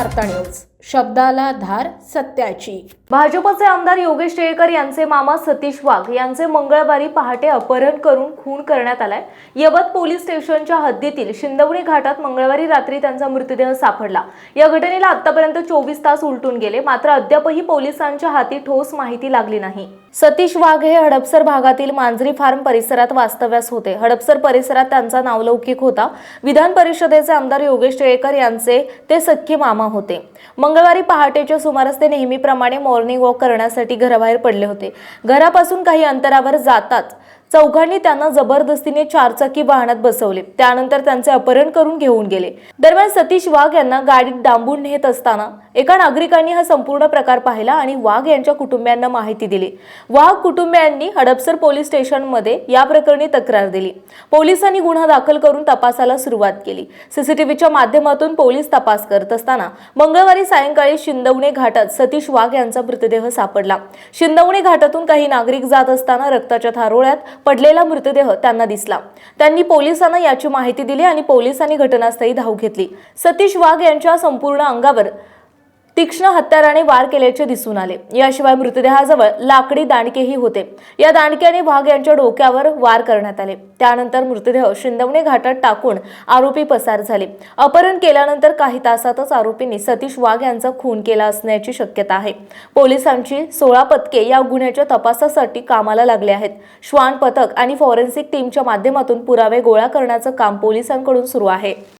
വാർത്ത ന്യൂസ് शब्दाला धार सत्याची. भाजपचे आमदार योगेश टिळेकर यांचे मामा सतीश वाघ यांचे मंगळवारी पहाटे अपहरण करून खून करण्यात आलाय. यवत पोलीस स्टेशनच्या हद्दीतील शिंदवणी घाटात मंगळवारी रात्री त्यांचा मृतदेह सापडला. या घटनेला आतापर्यंत चोवीस तास उलटून गेले. मात्र अद्यापही पोलिसांच्या हाती ठोस माहिती लागली नाही. सतीश वाघ हे हडपसर भागातील मांजरी फार्म परिसरात वास्तव्यास होते. हडपसर परिसरात त्यांचा नावलौकिक होता. विधान परिषदेचे आमदार योगेश टिळेकर यांचे ते सख्खे मामा होते. मंगळवारी पहाटेच्या सुमारास ते नेहमीप्रमाणे मॉर्निंग वॉक करण्यासाठी घराबाहेर पडले होते. घरापासून काही अंतरावर जाताच चौघांनी त्यांना जबरदस्तीने चारचाकी वाहनात बसवले. त्यानंतर त्यांचे अपहरण करून घेऊन गेले. दरम्यान सतीश वाघ यांना गाडीत डांबून नेत असताना एका नागरिकांनी हा संपूर्ण प्रकार पाहिला आणि वाघ यांच्या कुटुंबियांना माहिती दिली. वाघ कुटुंबियांनी हडपसर पोलीस स्टेशनमध्ये या प्रकरणी तक्रार दिली. पोलिसांनी गुन्हा दाखल करून तपासाला सुरुवात केली. सीसीटीव्हीच्या माध्यमातून पोलीस तपास करत असताना मंगळवारी सायंकाळी शिंदवणे घाटात सतीश वाघ यांचा मृतदेह सापडला. शिंदवणे घाटातून काही नागरिक जात असताना रक्ताच्या थारोळ्यात पडलेला मृतदेह त्यांना दिसला. त्यांनी पोलिसांना याची माहिती दिली आणि पोलिसांनी घटनास्थळी धाव घेतली. सतीश वाघ यांच्या संपूर्ण अंगावर तीक्ष्ण हत्याराने वार केल्याचे दिसून आले. याशिवाय मृतदेहाजवळ लाकडी दांडकेही होते. या दांडक्याने वाघ यांच्या डोक्यावर वार करण्यात आले. त्यानंतर मृतदेह शिंदवणे घाटात टाकून आरोपी पसार झाले. अपहरण केल्यानंतर काही तासातच आरोपींनी सतीश वाघ यांचा खून केला असण्याची शक्यता आहे. पोलिसांची सोळा पथके या गुन्ह्याच्या तपासासाठी कामाला लागले आहेत. श्वान पथक आणि फॉरेन्सिक टीमच्या माध्यमातून पुरावे गोळा करण्याचं काम पोलिसांकडून सुरू आहे.